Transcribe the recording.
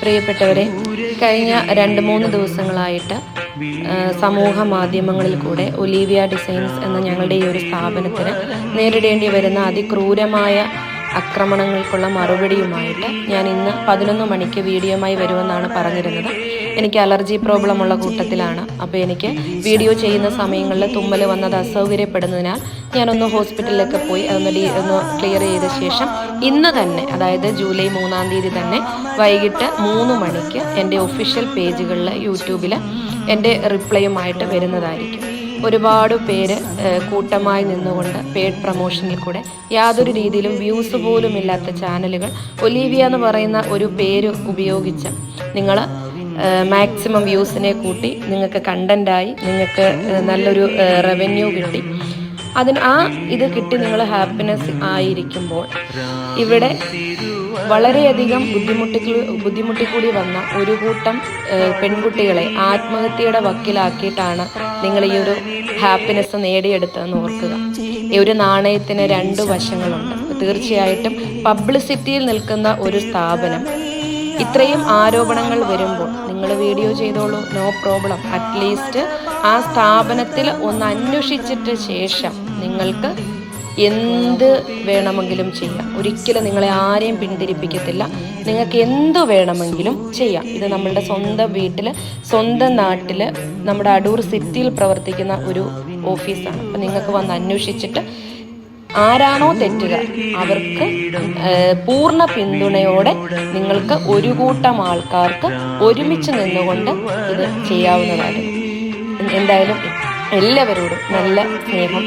പ്രിയപ്പെട്ടവരെ കഴിഞ്ഞ രണ്ട് മൂന്ന് ദിവസങ്ങളായിട്ട് സമൂഹ മാധ്യമങ്ങളിൽ കൂടെ ഒലീവിയ ഡിസൈൻസ് എന്ന ഞങ്ങളുടെ ഈ ഒരു സ്ഥാപനത്തിന് നേരിടേണ്ടി വരുന്ന അതിക്രൂരമായ ആക്രമണങ്ങൾക്കുള്ള മറുപടിയുമായിട്ട് ഞാൻ ഇന്ന് പതിനൊന്ന് മണിക്ക് വീഡിയോയുമായി വരുമെന്നാണ് പറഞ്ഞിരുന്നത്. എനിക്ക് അലർജി പ്രോബ്ലം ഉള്ള കൂട്ടത്തിലാണ്. അപ്പോൾ എനിക്ക് വീഡിയോ ചെയ്യുന്ന സമയങ്ങളിൽ തുമ്മൽ വന്നത് അസൗകര്യപ്പെടുന്നതിനാൽ ഞാനൊന്ന് ഹോസ്പിറ്റലിലൊക്കെ പോയി അതൊന്ന് ഡീ ഒന്ന് ക്ലിയർ ചെയ്ത ശേഷം ഇന്ന് തന്നെ അതായത് ജൂലൈ മൂന്നാം തീയതി തന്നെ വൈകിട്ട് മൂന്ന് മണിക്ക് എന്റെ ഒഫീഷ്യൽ പേജുകളിൽ യൂട്യൂബിൽ എന്റെ റിപ്ലൈയുമായിട്ട് വരുന്നതായിരിക്കും. ഒരുപാട് പേര് കൂട്ടമായി നിന്നുകൊണ്ട് പെയ്ഡ് പ്രൊമോഷനിൽ കൂടെ യാതൊരു രീതിയിലും വ്യൂസ് പോലും ഇല്ലാത്ത ചാനലുകൾ. ഒലീവിയ എന്ന് പറയുന്ന ഒരു പേര് ഉപയോഗിച്ച് നിങ്ങൾ മാക്സിമം വ്യൂസിനെ കൂട്ടി നിങ്ങൾക്ക് കണ്ടന്റായി നിങ്ങൾക്ക് നല്ലൊരു റവന്യൂ കിട്ടി. അതിന് ആ ഇത് കിട്ടി നിങ്ങൾ ഹാപ്പിനെസ് ആയിരിക്കുമ്പോൾ. ഇവിടെ വളരെയധികം ബുദ്ധിമുട്ടിൽ ബുദ്ധിമുട്ടി കൂടി വന്ന ഒരു കൂട്ടം പെൺകുട്ടികളെ ആത്മഹത്യയുടെ വക്കിലാക്കിയിട്ടാണ് നിങ്ങൾ ഈ ഒരു ഹാപ്പിനെസ് നേടിയെടുത്തതെന്ന് ഓർക്കുക. ഈ ഒരു നാണയത്തിന് രണ്ട് വശങ്ങളുണ്ട്. തീർച്ചയായിട്ടും പബ്ലിസിറ്റിയിൽ നിൽക്കുന്ന ഒരു സ്ഥാപനം ഇത്രയും ആരോപണങ്ങൾ വരുമ്പോൾ നിങ്ങൾ വീഡിയോ ചെയ്തോളൂ നോ പ്രോബ്ലം അറ്റ്ലീസ്റ്റ് ആ സ്ഥാപനത്തിൽ ഒന്ന് അന്വേഷിച്ചിട്ട് ശേഷം നിങ്ങൾക്ക് എന്ത് വേണമെങ്കിലും ചെയ്യാം. ഒരിക്കലും നിങ്ങളെ ആരെയും പിന്തിരിപ്പിക്കത്തില്ല. നിങ്ങൾക്ക് എന്ത് വേണമെങ്കിലും ചെയ്യാം. ഇത് നമ്മളുടെ സ്വന്തം വീട്ടിൽ സ്വന്തം നാട്ടിൽ നമ്മുടെ അടൂർ സിറ്റിയിൽ പ്രവർത്തിക്കുന്ന ഒരു ഓഫീസാണ്. അപ്പം നിങ്ങൾക്ക് വന്ന് അന്വേഷിച്ചിട്ട് ആരാണോ തെറ്റുക അവർക്ക് പൂർണ പിന്തുണയോടെ നിങ്ങൾക്ക് ഒരു കൂട്ടം ആൾക്കാർക്ക് ഒരുമിച്ച് നിന്നുകൊണ്ട് ഇത് ചെയ്യാവുന്നതാണ്. എന്തായാലും എല്ലാവരോടും നല്ല സ്നേഹം.